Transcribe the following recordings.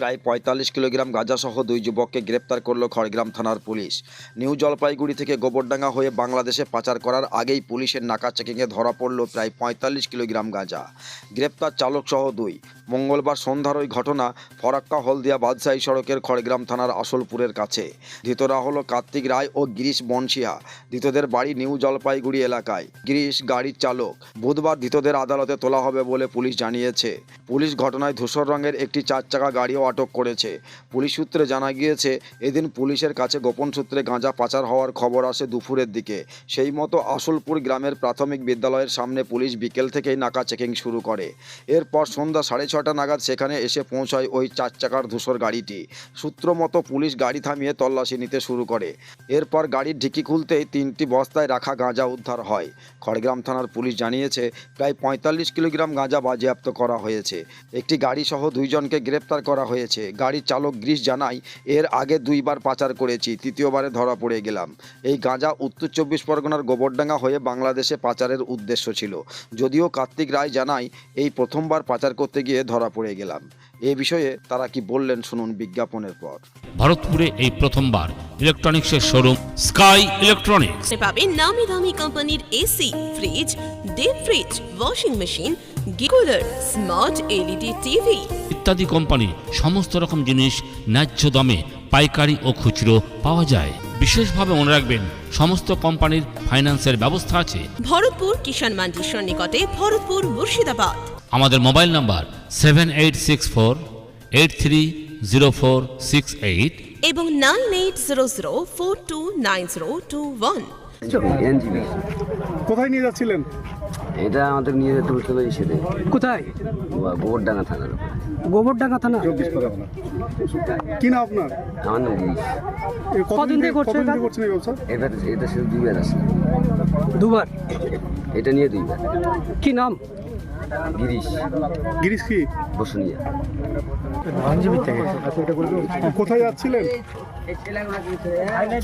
প্রায় পঁয়তাল্লিশ কিলোগ্রাম গাঁজাসহ দুই যুবককে গ্রেপ্তার করল খড়গ্রাম থানার পুলিশ। নিউ জলপাইগুড়ি থেকে গোবরডাঙ্গা হয়ে বাংলাদেশে পাচার করার আগেই পুলিশের নাকা চেকিংয়ে ধরা পড়ল প্রায় পঁয়তাল্লিশ কিলোগ্রাম গাঁজা। গ্রেপ্তার চালকসহ দুই। মঙ্গলবার সন্ধ্যার ওই ঘটনা ফরাক্কা হলদিয়া বাদশাহী সড়কের খড়গ্রাম থানার আসলপুরের কাছে। ধৃতরা হলো কার্তিক রায় ও গিরিশ বনশিয়া। ধৃতদের বাড়ি নিউ জলপাইগুড়ি এলাকায়। গিরিশ গাড়ির চালক। বুধবার ধৃতদের আদালতে তোলা হবে বলে পুলিশ জানিয়েছে। পুলিশ ঘটনায় ধূসর রঙের একটি চার চাকা গাড়িও আটক করেছে। পুলিশ সূত্রে জানা গিয়েছে, এদিন পুলিশের কাছে গোপন সূত্রে গাঁজা পাচার হওয়ার খবর আসে দুপুরের দিকে। সেই মতো আসলপুর গ্রামের প্রাথমিক বিদ্যালয়ের সামনে পুলিশ বিকেল থেকেই নাকা চেকিং শুরু করে। এরপর সন্ধ্যা সাড়ে ছটা নাগাদ সেখানে এসে পৌঁছায় ওই চার চাকার ধূসর গাড়িটি। সূত্র মতো পুলিশ গাড়ি থামিয়ে তল্লাশি নিতে শুরু করে। এরপর গাড়ির ঢিকি খুলতেই তিনটি বস্তায় রাখা গাঁজা উদ্ধার হয়। খড়গ্রাম থানার পুলিশ জানিয়েছে, প্রায় পঁয়তাল্লিশ কিলোগ্রাম গাঁজা বাজেয়াপ্ত করা হয়েছে। একটি গাড়ি সহ দুইজনকে গ্রেপ্তার করা হয়েছে। গাড়ির চালক গ্রিস জানায়, এর আগে দুইবার পাচার করেছি, তৃতীয়বারে ধরা পড়ে গেলাম। এই গাঁজা উত্তর চব্বিশ পরগনার গোবরডাঙ্গা হয়ে বাংলাদেশে পাচারের উদ্দেশ্য ছিল। যদিও কার্তিক রায় জানায়, এই প্রথমবার পাচার করতে গিয়ে ধরা পড়ে গেলাম। এ বিষয়ে তারা কি বললেন শুনুন বিজ্ঞাপনের পর। ভারতপুরে এই প্রথমবার ইলেকট্রনিক্সের শোরুম স্কাই ইলেকট্রনিক্স। পাবেন নামি দামি কোম্পানির AC fridge deep fridge washing machine cooler smart LED TV. ইত্যাদি কোম্পানি সমস্ত রকম জিনিস ন্যায্য দামে পাইকারি ও খুচরো পাওয়া যায়। বিশেষভাবে মনে রাখবেন সমস্ত কোম্পানির ফাইন্যান্সের ব্যবস্থা আছে। ভরতপুর কিষাণ মান্ডির সন্নিকটে ভরতপুর মুর্শিদাবাদ। আমাদের mobile number seven eight six four eight three zero four six eight এবং nine eight zero zero four two nine zero two one NGB. কোথায় নিয়ে যাচ্ছিলেন? এটা আমাদের নিয়ে যেতে হচ্ছিল ইসেতে কোথায়? গোবরডাঙ্গা থানার। গোবরডাঙ্গা থানা? কি না আপনার? আমার নাম গিরিশ। কদিন থেকে করছেন এই ব্যবসা? এটা এটা শুধু দুইবার আসলে দুবার? এটা নিয়ে দুইবার। কি নাম? গিরিশ। গিরিশ কি? বসুনিয়া। কোথায় যাচ্ছিলেন?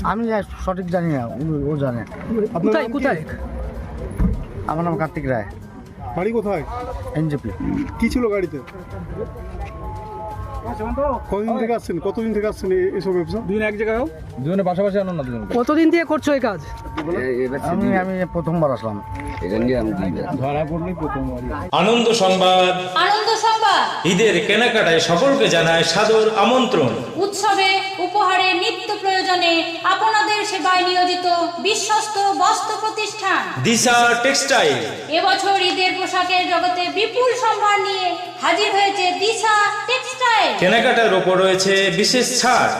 আমি সঠিক জানি না ও- জানে। কোথায় কোথায়? আমার নাম কার্তিক রায়। বাড়ি কোথায়? এনজেপি। কি ছিল গাড়িতে? কতদিন থেকে আসছেন? কতদিন থেকে আসছেন এই- এসব ব্যবসা? কতদিন দিয়ে করছ এই কাজ? আমি আমি প্রথমবার আসলাম। আনন্দ সংবাদ। আনন্দ সংবাদ ঈদের কেনাকাটায় সকলকে জানায় সাদর আমন্ত্রণ। উৎসবে উপহারে নিত্য প্রয়োজনে আপনাদের সেবায় নিয়োজিত বিশ্বস্ত বস্ত্র প্রতিষ্ঠান। দিশা টেক্সটাইল। এবছর ঈদের পোশাকের জগতে বিপুল সম্ভার নিয়ে হাজির হয়েছে দিশা টেক্সটাইল। কেনাকাটার ওপর রয়েছে বিশেষ ছাড়।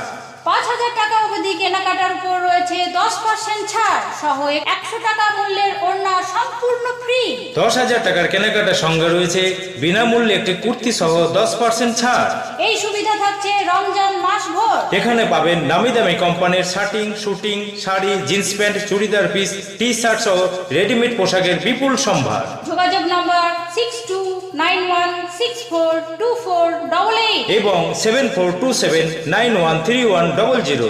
পাঁচ হাজার টাকা অবধি কেনাকাটার উপর রয়েছে দশ পার্সেন্ট ছাড় সহ একশো টাকা মূল্যের ওড়না সম্পূর্ণ ফ্রি দশ হাজার টাকার কেনাকাটার সঙ্গে রয়েছে বিনামূল্যে একটি কুর্তি সহ দশ পার্সেন্ট ছাড়। এই সুবিধা থাকছে রমজান মাস ভোর এখানে পাবেন নামি দামি কোম্পানির shirting suiting sari jeans pant churidar piece T shirt সহ রেডিমেড পোশাকের বিপুল সম্ভার। যোগাযোগ number six two nine one six four two four double eight এবং seven four two seven nine one three one double zero